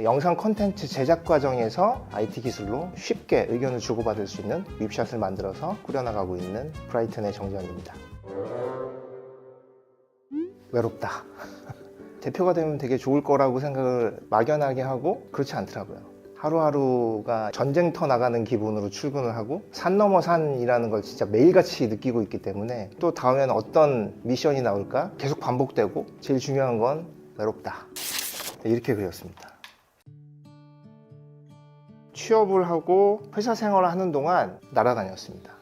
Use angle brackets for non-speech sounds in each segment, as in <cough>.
영상 콘텐츠 제작 과정에서 IT 기술로 쉽게 의견을 주고받을 수 있는 웹샷을 만들어서 꾸려나가고 있는 브라이튼의 정지현입니다. 외롭다. <laughs> 대표가 되면 되게 좋을 거라고 생각을 막연하게 하고 그렇지 않더라고요. 하루하루가 전쟁터 나가는 기분으로 출근을 하고 산 넘어 산이라는 걸 진짜 매일같이 느끼고 있기 때문에 또 다음에는 어떤 미션이 나올까 계속 반복되고 제일 중요한 건 외롭다. 이렇게 그렸습니다. 취업을 하고 회사 생활을 하는 동안 날아다녔습니다.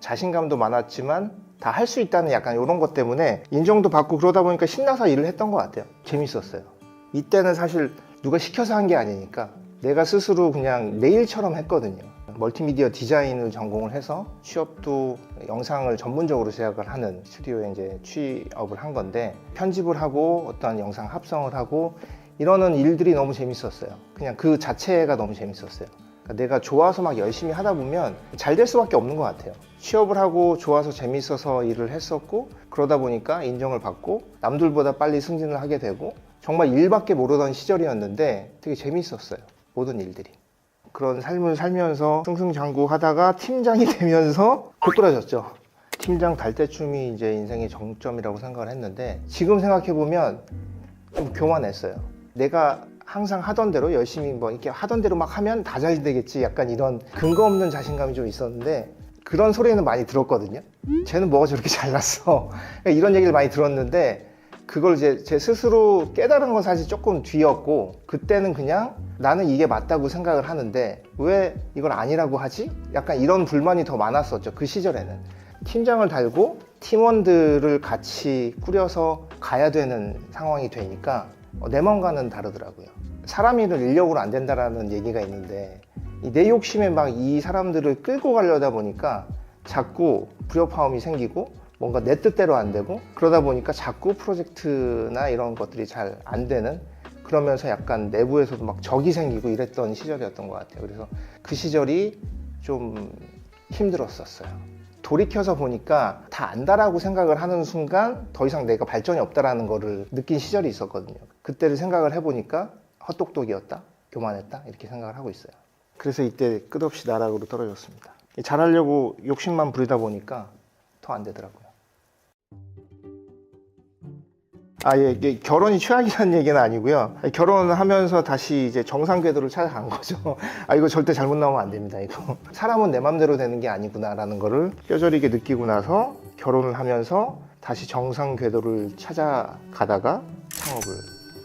자신감도 많았지만 다 할 수 있다는 약간 이런 것 때문에 인정도 받고 그러다 보니까 신나서 일을 했던 것 같아요. 재밌었어요. 이때는 사실 누가 시켜서 한 게 아니니까 내가 스스로 그냥 내 일처럼 했거든요. 멀티미디어 디자인을 전공을 해서 취업도 영상을 전문적으로 제작을 하는 스튜디오에 이제 취업을 한 건데 편집을 하고 어떤 영상 합성을 하고 이러는 일들이 너무 재밌었어요. 그냥 그 자체가 너무 재밌었어요. 그러니까 내가 좋아서 막 열심히 하다 보면 잘 될 수밖에 없는 것 같아요. 취업을 하고 좋아서 재밌어서 일을 했었고 그러다 보니까 인정을 받고 남들보다 빨리 승진을 하게 되고 정말 일밖에 모르던 시절이었는데 되게 재밌었어요. 모든 일들이. 그런 삶을 살면서 승승장구 하다가 팀장이 <laughs> 되면서 곧 떨어졌죠. 팀장 달 때쯤이 이제 인생의 정점이라고 생각을 했는데 지금 생각해 보면 좀 교만했어요. 내가 항상 하던 대로 열심히 뭐 이렇게 하던 대로 막 하면 다 잘 되겠지 약간 이런 근거 없는 자신감이 좀 있었는데 그런 소리는 많이 들었거든요. 쟤는 뭐가 저렇게 잘났어. 그러니까 이런 얘기를 많이 들었는데 그걸 이제 제 스스로 깨달은 건 사실 조금 뒤였고 그때는 그냥 나는 이게 맞다고 생각을 하는데 왜 이걸 아니라고 하지? 약간 이런 불만이 더 많았었죠. 그 시절에는. 팀장을 달고 팀원들을 같이 꾸려서 가야 되는 상황이 되니까 어, 내 마음과는 다르더라고요. 사람 일은 인력으로 안 된다라는 얘기가 있는데 이내 욕심에 막 이 사람들을 끌고 가려다 보니까 자꾸 불협화음이 생기고 뭔가 내 뜻대로 안 되고 그러다 보니까 자꾸 프로젝트나 이런 것들이 잘 안 되는 그러면서 약간 내부에서도 막 적이 생기고 이랬던 시절이었던 것 같아요. 그래서 그 시절이 좀 힘들었었어요. 돌이켜서 보니까 다 안다라고 생각을 하는 순간 더 이상 내가 발전이 없다라는 거를 느낀 시절이 있었거든요. 그때를 생각을 해보니까 헛똑똑이었다, 교만했다 이렇게 생각을 하고 있어요. 그래서 이때 끝없이 나락으로 떨어졌습니다. 잘하려고 욕심만 부리다 보니까 더 안 되더라고요. 아, 예, 결혼이 최악이라는 얘기는 아니고요. 결혼을 하면서 다시 이제 정상 궤도를 찾아간 거죠. <laughs> 아, 이거 절대 잘못 나오면 안 됩니다, 이거. 사람은 내 맘대로 되는 게 아니구나라는 거를 뼈저리게 느끼고 나서 결혼을 하면서 다시 정상 궤도를 찾아가다가 창업을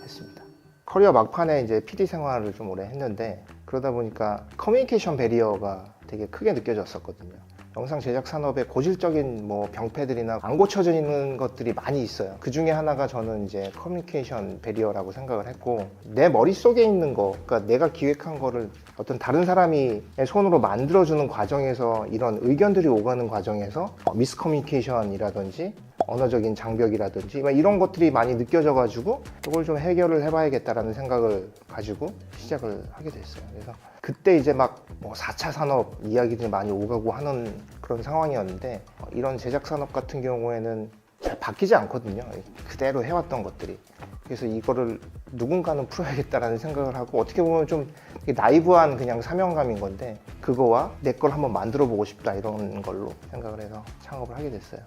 했습니다. 커리어 막판에 이제 PD 생활을 좀 오래 했는데 그러다 보니까 커뮤니케이션 베리어가 되게 크게 느껴졌었거든요. 영상 제작 산업에 고질적인 뭐 병폐들이나 안 고쳐져 있는 것들이 많이 있어요. 그 중에 하나가 저는 이제 커뮤니케이션 베리어라고 생각을 했고 내 머릿속에 있는 거, 그러니까 내가 기획한 거를 어떤 다른 사람이 손으로 만들어주는 과정에서 이런 의견들이 오가는 과정에서 미스커뮤니케이션이라든지 언어적인 장벽이라든지 막 이런 것들이 많이 느껴져가지고 이걸 좀 해결을 해봐야겠다라는 생각을 가지고 시작을 하게 됐어요. 그래서 그때 이제 막 뭐 4차 산업 이야기들이 많이 오가고 하는 그런 상황이었는데 어, 이런 제작 산업 같은 경우에는 잘 바뀌지 않거든요. 그대로 해왔던 것들이. 그래서 이거를 누군가는 풀어야겠다라는 생각을 하고 어떻게 보면 좀 나이브한 그냥 사명감인 건데 그거와 내 걸 한번 만들어 보고 싶다 이런 걸로 생각을 해서 창업을 하게 됐어요.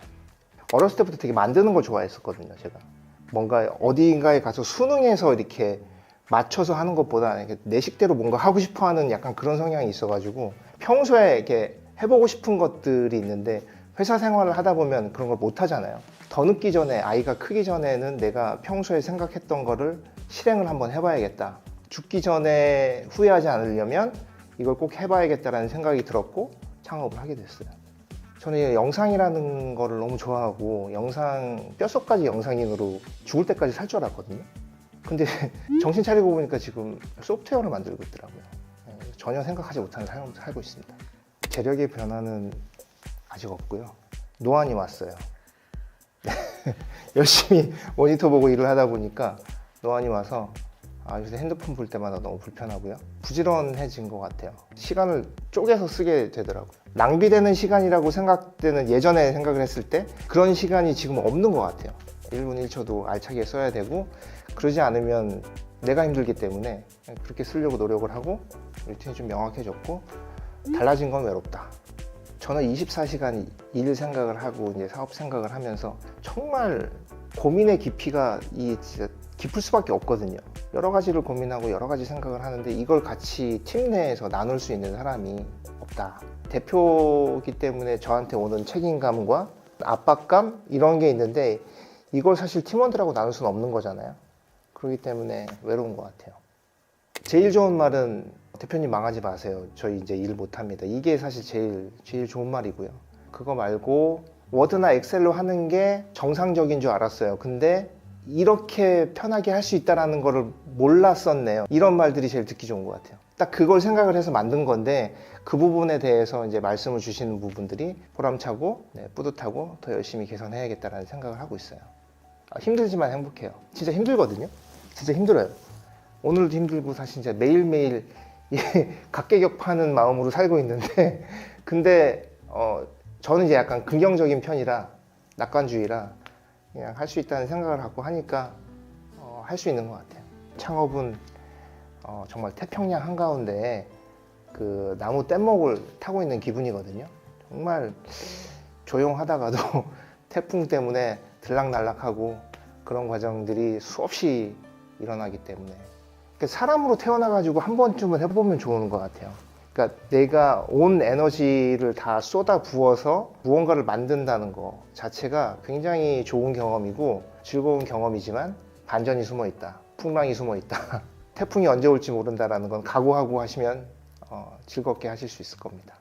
어렸을 때부터 되게 만드는 걸 좋아했었거든요, 제가. 뭔가 어디인가에 가서 수능해서 이렇게 맞춰서 하는 것보다 이렇게 내 식대로 뭔가 하고 싶어 하는 약간 그런 성향이 있어가지고 평소에 이렇게 해보고 싶은 것들이 있는데 회사 생활을 하다 보면 그런 걸 못 하잖아요. 더 늦기 전에 아이가 크기 전에는 내가 평소에 생각했던 거를 실행을 한번 해봐야겠다. 죽기 전에 후회하지 않으려면 이걸 꼭 해봐야겠다라는 생각이 들었고 창업을 하게 됐어요. 저는 이 영상이라는 거를 너무 좋아하고 영상 뼛속까지 영상인으로 죽을 때까지 살 줄 알았거든요. 근데 <laughs> 정신 차리고 보니까 지금 소프트웨어를 만들고 있더라고요. 네, 전혀 생각하지 못한 삶을 살고 있습니다. 재력의 변화는 아직 없고요. 노안이 왔어요. <laughs> 열심히 모니터 보고 일을 하다 보니까 노안이 와서 아, 요새 핸드폰 볼 때마다 너무 불편하고요. 부지런해진 것 같아요. 시간을 쪼개서 쓰게 되더라고요. 낭비되는 시간이라고 생각되는 예전에 생각을 했을 때 그런 시간이 지금 없는 것 같아요. 1분 1초도 알차게 써야 되고 그러지 않으면 내가 힘들기 때문에 그렇게 쓰려고 노력을 하고 루틴이 좀 명확해졌고 달라진 건 외롭다. 저는 24시간 일 생각을 하고 이제 사업 생각을 하면서 정말 고민의 깊이가 이 진짜 깊을 수밖에 없거든요. 여러 가지를 고민하고 여러 가지 생각을 하는데 이걸 같이 팀 내에서 나눌 수 있는 사람이 없다. 대표기 때문에 저한테 오는 책임감과 압박감 이런 게 있는데 이걸 사실 팀원들하고 나눌 수는 없는 거잖아요. 그렇기 때문에 외로운 것 같아요. 제일 좋은 말은 대표님 망하지 마세요. 저희 이제 일 못합니다. 이게 사실 제일 제일 좋은 말이고요. 그거 말고 워드나 엑셀로 하는 게 정상적인 줄 알았어요. 근데 이렇게 편하게 할 수 있다라는 거를 몰랐었네요. 이런 말들이 제일 듣기 좋은 것 같아요. 딱 그걸 생각을 해서 만든 건데 그 부분에 대해서 이제 말씀을 주시는 부분들이 보람차고 네, 뿌듯하고 더 열심히 개선해야겠다라는 생각을 하고 있어요. 아, 힘들지만 행복해요. 진짜 힘들거든요. 진짜 힘들어요. 오늘도 힘들고 사실 이제 매일매일 <laughs> 예, 각계격파는 마음으로 살고 있는데 <laughs> 근데 어, 저는 이제 약간 긍정적인 편이라 낙관주의라 그냥 할 수 있다는 생각을 갖고 하니까 어, 할 수 있는 것 같아요. 창업은 어, 정말 태평양 한가운데 그 나무 뗏목을 타고 있는 기분이거든요. 정말 조용하다가도 <laughs> 태풍 때문에 들락날락하고 그런 과정들이 수없이 일어나기 때문에 그러니까 사람으로 태어나가지고 한 번쯤은 해보면 좋은 것 같아요. 그러니까 내가 온 에너지를 다 쏟아 부어서 무언가를 만든다는 거 자체가 굉장히 좋은 경험이고 즐거운 경험이지만 반전이 숨어 있다. 풍랑이 숨어 있다. <laughs> 태풍이 언제 올지 모른다라는 건 각오하고 하시면 어, 즐겁게 하실 수 있을 겁니다.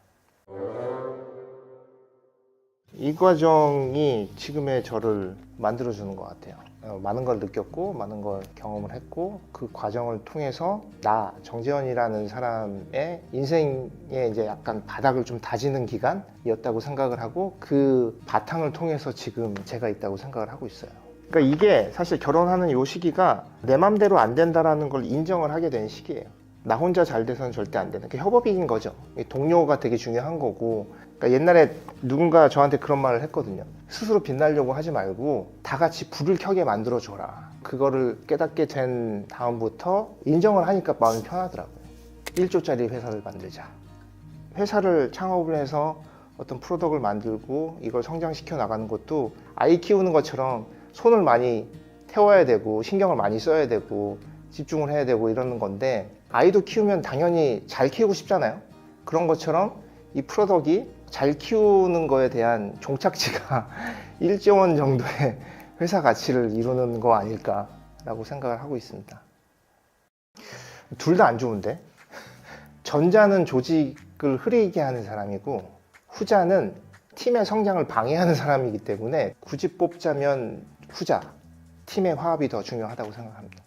이 과정이 지금의 저를 만들어주는 것 같아요. 어, 많은 걸 느꼈고, 많은 걸 경험을 했고, 그 과정을 통해서 나, 정재현이라는 사람의 인생에 이제 약간 바닥을 좀 다지는 기간이었다고 생각을 하고, 그 바탕을 통해서 지금 제가 있다고 생각을 하고 있어요. 그러니까 이게 사실 결혼하는 요 시기가 내 맘대로 안 된다라는 걸 인정을 하게 된 시기예요. 나 혼자 잘 돼서는 절대 안 되는. 그 협업인 거죠. 이 동료가 되게 중요한 거고. 그러니까 옛날에 누군가 저한테 그런 말을 했거든요. 스스로 빛나려고 하지 말고 다 같이 불을 켜게 만들어 줘라. 그거를 깨닫게 된 다음부터 인정을 하니까 마음이 편하더라고요. 1조짜리 회사를 만들자. 회사를 창업을 해서 어떤 프로덕을 만들고 이걸 성장시켜 나가는 것도 아이 키우는 것처럼 손을 많이 태워야 되고 신경을 많이 써야 되고 집중을 해야 되고 이러는 건데 아이도 키우면 당연히 잘 키우고 싶잖아요. 그런 것처럼 이 프로덕이 잘 키우는 거에 대한 종착지가 <laughs> 1조 원 정도의 회사 가치를 이루는 거 아닐까라고 생각을 하고 있습니다. 둘 다 안 좋은데 전자는 조직을 흐리게 하는 사람이고 후자는 팀의 성장을 방해하는 사람이기 때문에 굳이 뽑자면 후자 팀의 화합이 더 중요하다고 생각합니다.